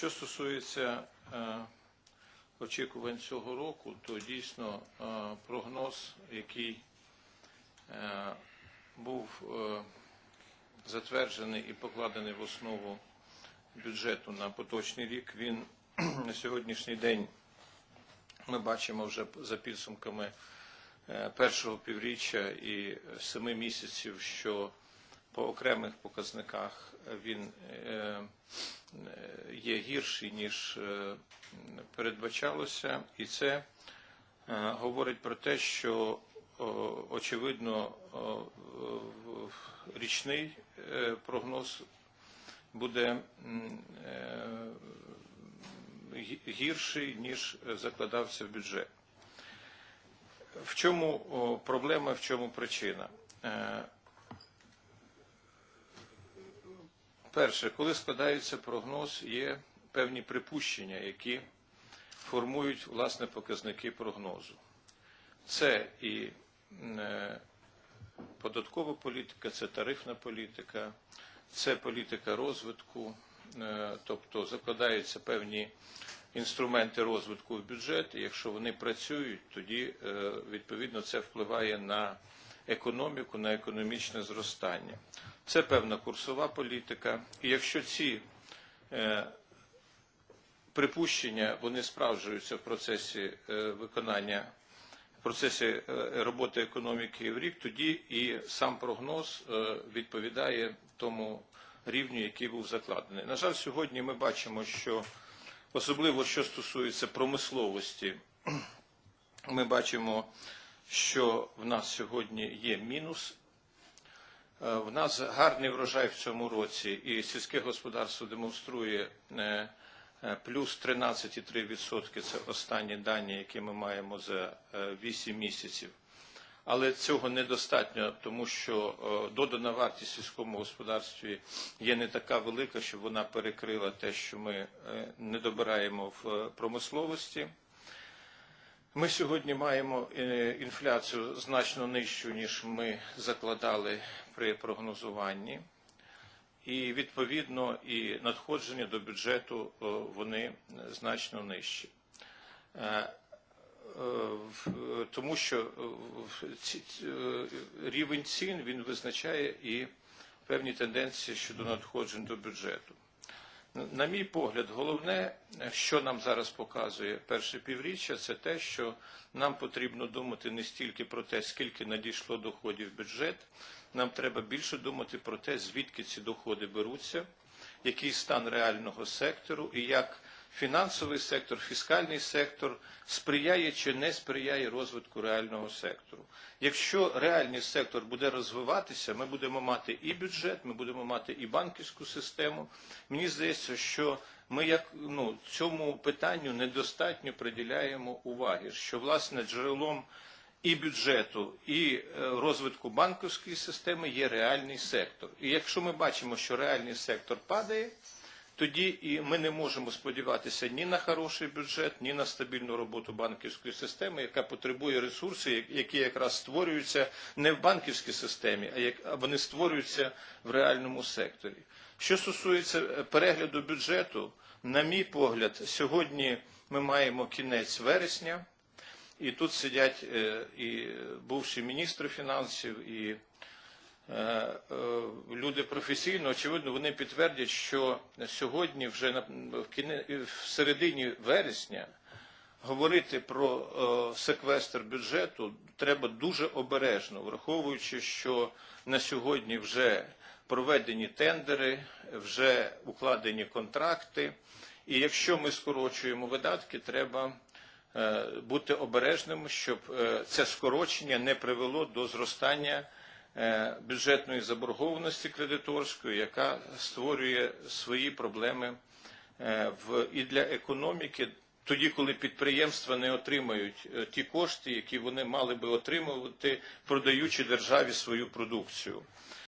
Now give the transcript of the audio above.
Що стосується е, очікувань цього року, то дійсно е, прогноз, який е, був затверджений і покладений в основу бюджету на поточний рік, він на сьогоднішній день ми бачимо вже за підсумками першого півріччя і семи місяців, що по окремих показниках він е, е, є гірший, ніж е, передбачалося, і це говорить про те, що очевидно річний прогноз буде гірший, ніж закладався в бюджет. В чому проблема, в чому причина? Перше, коли складається прогноз, є певні припущення, які формують власне показники прогнозу. Це і е, податкова політика, це тарифна політика, це політика розвитку, е, тобто закладаються певні інструменти розвитку в бюджет, і якщо вони працюють, тоді е, відповідно це впливає на економіку, на економічне зростання. Це певна курсова політика. І якщо ці е, припущення вони справджуються в процесі е, виконання, в процесі е, роботи економіки в рік, тоді і сам прогноз відповідає тому рівню, який був закладений. На жаль, сьогодні ми бачимо, що особливо що стосується промисловості, ми бачимо, що в нас сьогодні є мінус. Е, В нас гарний врожай в цьому році, і сільське господарство демонструє е, е, плюс 13,3%. Це останні дані, які ми маємо за 8 місяців. Але цього недостатньо, тому що додана вартість в сільському господарстві є не така велика, щоб вона перекрила те, що ми не добираємо в промисловості. Ми сьогодні маємо е, інфляцію значно нижчу, ніж ми закладали при прогнозуванні. І відповідно і надходження до бюджету е, вони значно нижчі. Е, Тому що рівень цін він визначає і певні тенденції щодо надходжень до бюджету. На мій погляд, головне, що нам зараз показує перше півріччя, це те, що нам потрібно думати не стільки про те, скільки надійшло доходів в бюджет, нам треба більше думати про те, звідки ці доходи беруться, який стан реального сектору і як фінансовий сектор, фіскальний сектор сприяє чи не сприяє розвитку реального сектору. Якщо реальний сектор буде розвиватися, ми будемо мати і бюджет, ми будемо мати і банківську систему. Мені здається, що ми як ну цьому питанню недостатньо приділяємо уваги, що власне джерелом і бюджету, і е, розвитку банківської системи є реальний сектор. І якщо ми бачимо, що реальний сектор падає, тоді і ми не можемо сподіватися ні на хороший бюджет, ні на стабільну роботу банківської системи, яка потребує ресурсів, які якраз створюються не в банківській системі, а вони створюються в реальному секторі. Що стосується е, перегляду бюджету, на мій погляд, сьогодні ми маємо кінець вересня. І тут сидять е, і бувші міністри фінансів, і люди професійно, очевидно, вони підтвердять, що сьогодні, вже в, середині вересня, говорити про е, секвестр бюджету треба дуже обережно, враховуючи, що на сьогодні вже проведені тендери, вже укладені контракти. І якщо ми скорочуємо видатки, треба е, бути обережним, щоб е, це скорочення не привело до зростання е, бюджетної заборгованості кредиторської, яка створює свої проблеми е, в і для економіки. Тоді, коли підприємства не отримають е, ті кошти, які вони мали би отримувати, продаючи державі свою продукцію.